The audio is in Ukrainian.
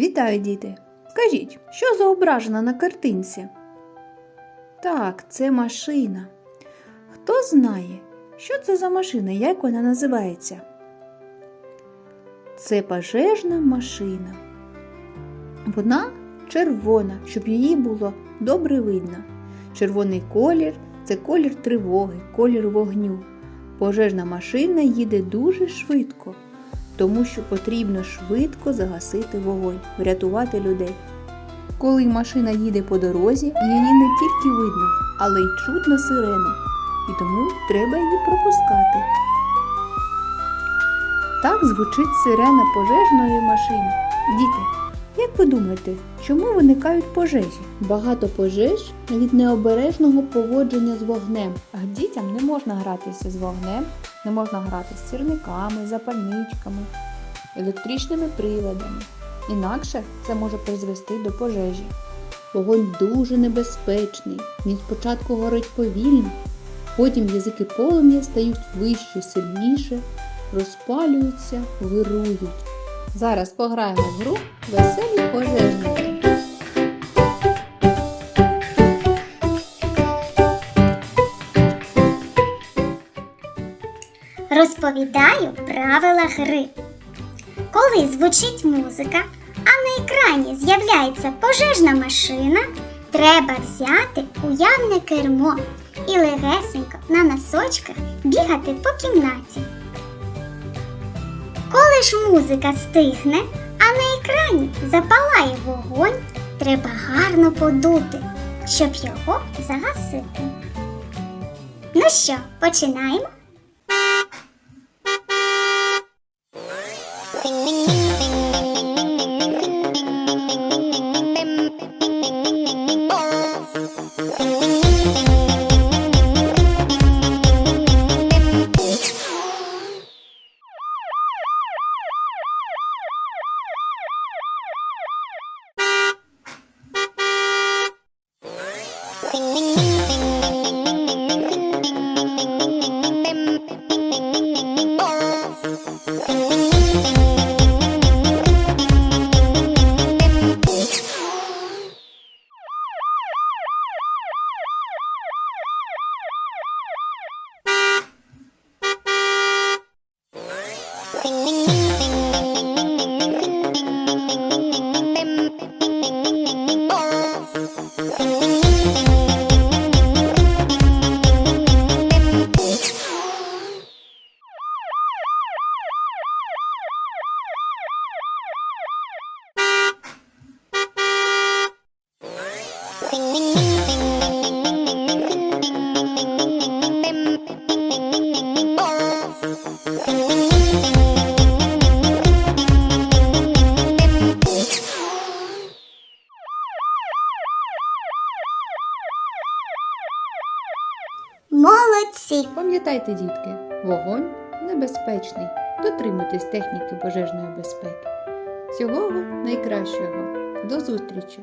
Вітаю, діти! Скажіть, що зображено на картинці? Так, це машина. Хто знає, що це за машина, як вона називається? Це пожежна машина. Вона червона, щоб її було добре видно. Червоний колір це колір тривоги, колір вогню. Пожежна машина їде дуже швидко, тому що потрібно швидко загасити вогонь, врятувати людей. Коли машина їде по дорозі, її не тільки видно, але й чутно сирену, і тому треба її пропускати. Так звучить сирена пожежної машини. Діти, як ви думаєте, чому виникають пожежі? Багато пожеж від необережного поводження з вогнем. Дітям не можна гратися з вогнем, не можна грати з сірниками, запальничками, електричними приладами. Інакше це може призвести до пожежі. Вогонь дуже небезпечний. Він спочатку горить повільно, потім язики полум'я стають вище, сильніше, розпалюються, вирують. Зараз пограємо в гру веселі пожежники. Розповідаю правила гри. Коли звучить музика, а на екрані з'являється пожежна машина, треба взяти уявне кермо і легесенько на носочках бігати по кімнаті. Коли ж музика стихне, а на екрані запалає вогонь, треба гарно подути, щоб його загасити. Ну що, починаємо? Ding ding ding. Молодці! Пам'ятайте, дітки, вогонь небезпечний. Дотримуйтесь техніки пожежної безпеки. Всього найкращого. До зустрічі!